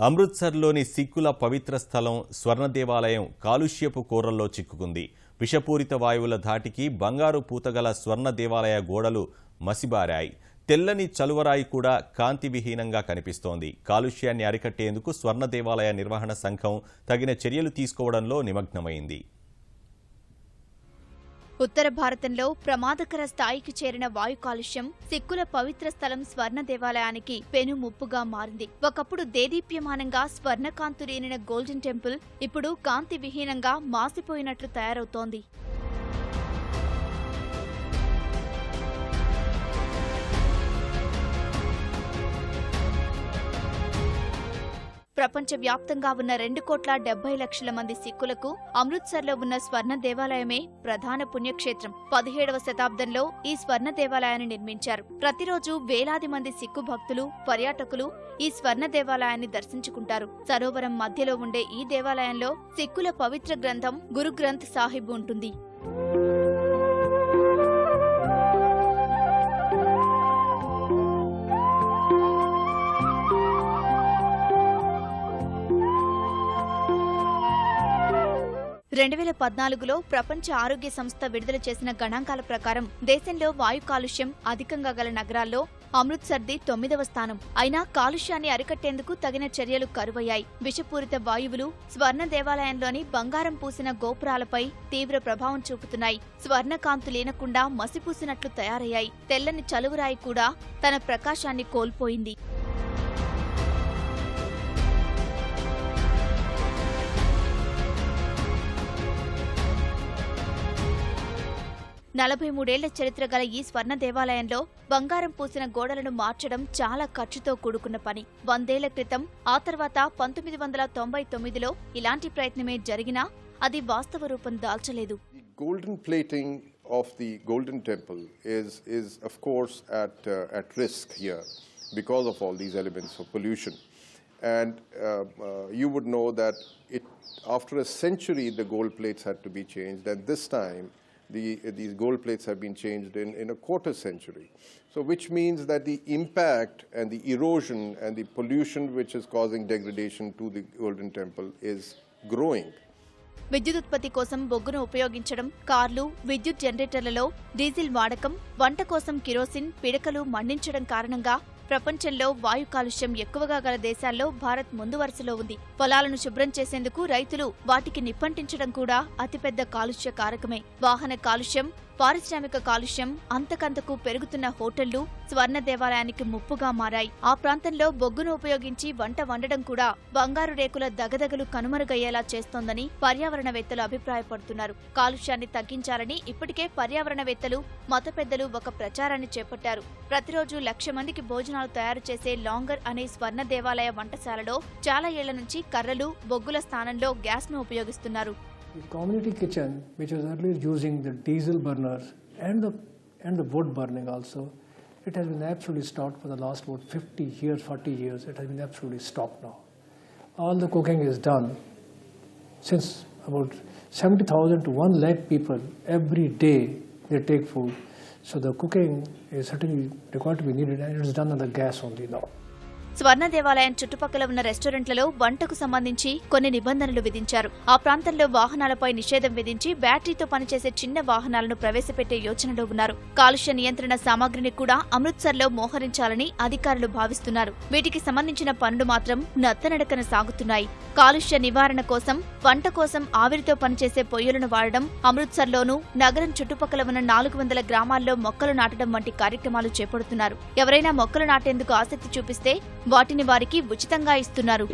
అమృత్సర్లోని సిక్కుల పవిత్ర స్థలం స్వర్ణ దేవాలయం కాలుష్యపు కూరల్లో చిక్కుకుంది. విషపూరిత వాయువుల ధాటికి బంగారు పూతగల స్వర్ణ దేవాలయ గోడలు మసిబారాయి. తెల్లని చలువరాయి కూడా కాంతి విహీనంగా కనిపిస్తోంది. కాలుష్యాన్ని అరికట్టేందుకు స్వర్ణ దేవాలయ నిర్వహణ సంఘం తగిన చర్యలు తీసుకోవడంలో నిమగ్నమైంది. ఉత్తర భారతంలో ప్రమాదకర స్థాయికి చేరిన వాయు కాలుష్యం సిక్కుల పవిత్ర స్థలం స్వర్ణ దేవాలయానికి పెను ముప్పుగా మారింది. ఒకప్పుడు దేదీప్యమానంగా స్వర్ణకాంతులేనిన గోల్డెన్ టెంపుల్ ఇప్పుడు కాంతి విహీనంగా మాసిపోయినట్లు తయారవుతోంది. ప్రపంచవ్యాప్తంగా ఉన్న రెండు కోట్ల డెబ్బై లక్షల మంది సిక్కులకు అమృత్సర్లో ఉన్న స్వర్ణ దేవాలయమే ప్రధాన పుణ్యక్షేత్రం. పదిహేడవ శతాబ్దంలో ఈ స్వర్ణ దేవాలయాన్ని నిర్మించారు. ప్రతిరోజు వేలాది మంది సిక్కు భక్తులు పర్యాటకులు ఈ స్వర్ణ దేవాలయాన్ని దర్శించుకుంటారు. సరోవరం మధ్యలో ఉండే ఈ దేవాలయంలో సిక్కుల పవిత్ర గ్రంథం గురు గ్రంథ్ సాహిబ్ ఉంటుంది. రెండు వేల పద్నాలుగులో ప్రపంచ ఆరోగ్య సంస్థ విడుదల చేసిన గణాంకాల ప్రకారం దేశంలో వాయు కాలుష్యం అధికంగా గల నగరాల్లో అమృత్సర్ది తొమ్మిదవ స్థానం. అయినా కాలుష్యాన్ని అరికట్టేందుకు తగిన చర్యలు కరువయ్యాయి. విషపూరిత వాయువులు స్వర్ణ దేవాలయంలోని బంగారం పూసిన గోపురాలపై తీవ్ర ప్రభావం చూపుతున్నాయి. స్వర్ణకాంతు లేనకుండా మసిపూసినట్లు తయారయ్యాయి. తెల్లని చలువురాయి కూడా తన ప్రకాశాన్ని కోల్పోయింది. నలభై మూడేళ్ళ చరిత్ర గల ఈ స్వర్ణ దేవాలయంలో బంగారం పూసిన గోడలను మార్చడం చాలా ఖర్చుతో కూడుకున్న పని. వందేళ్ళ క్రితం ఆ తర్వాత పంతొమ్మిది వందల తొంభై తొమ్మిదిలో ఇలాంటి ప్రయత్నమే జరిగినా అది వాస్తవ రూపం దాల్చలేదు. Golden plating of the golden temple is is of course at at risk here because of all these elements pollution and you would that it after century the gold plates had be changed at this time the, these gold plates have been changed in, in a quarter century. So, which means that the impact and the erosion and the pollution which is causing degradation to the Golden Temple is growing. విద్యుదుత్పత్తి కోసం బొగ్గును ఉపయోగించడం కార్లు విద్యుత్ జనరేటర్లలో diesel వాడకం వంట కోసం kerosene పిడకలు మండించడం కారణంగా ప్రపంచంలో వాయు కాలుష్యం ఎక్కువగా గల దేశాల్లో భారత్ ముందు వరుసలో ఉంది. పొలాలను శుభ్రం చేసేందుకు రైతులు వాటికి నిప్పంటించడం కూడా అతిపెద్ద కాలుష్య కారకమే. వాహన కాలుష్యం పారిశ్రామిక కాలుష్యం అంతకంతకు పెరుగుతున్న హోటళ్ళు స్వర్ణ దేవాలయానికి ముప్పుగా మారాయి. ఆ ప్రాంతంలో బొగ్గును ఉపయోగించి వంట వండడం కూడా బంగారు రేకుల దగదగలు కనుమరుగయ్యేలా చేస్తోందని పర్యావరణవేత్తలు అభిప్రాయపడుతున్నారు. కాలుష్యాన్ని తగ్గించాలని ఇప్పటికే పర్యావరణవేత్తలు మత పెద్దలు ఒక ప్రచారాన్ని చేపట్టారు. ప్రతిరోజు లక్ష మందికి భోజనాలు తయారు చేసే లాంగర్ అనే స్వర్ణ దేవాలయ వంటశాలలో చాలా ఏళ్ళ నుంచి కర్రలు బొగ్గుల స్థానంలో గ్యాస్ను ఉపయోగిస్తున్నారు. The community kitchen, which was earlier using the diesel burners and the and the wood burning also, it has been absolutely stopped for the last about 50 years, 40 years. It has been absolutely stopped now. All the cooking is done since about 70,000 to 1 lakh people every day they take food. So the cooking is certainly required to be needed and it is done on the gas only now. స్వర్ణ దేవాలయం చుట్టుపక్కల ఉన్న రెస్టారెంట్లలో వంటకు సంబంధించి కొన్ని నిబంధనలు విధించారు. ఆ ప్రాంతంలో వాహనాలపై నిషేధం విధించి బ్యాటరీతో పనిచేసే చిన్న వాహనాలను ప్రవేశపెట్టే యోచనలో ఉన్నారు. కాలుష్య నియంత్రణ సామాగ్రిని కూడా అమృత్సర్లో మోహరించాలని అధికారులు భావిస్తున్నారు. వీటికి సంబంధించిన పనులు మాత్రం నత్తనడకన సాగుతున్నాయి. కాలుష్య నివారణ కోసం వంట కోసం ఆవిరితో పనిచేసే పొయ్యిలను వాడడం అమృత్సర్లోనూ నగరం చుట్టుపక్కల ఉన్న నాలుగు వందల గ్రామాల్లో మొక్కలు నాటడం వంటి కార్యక్రమాలు చేపడుతున్నారు. ఎవరైనా మొక్కలు నాటేందుకు ఆసక్తి చూపిస్తే వాటిని వారికి ఉచితంగా ఇస్తున్నారు.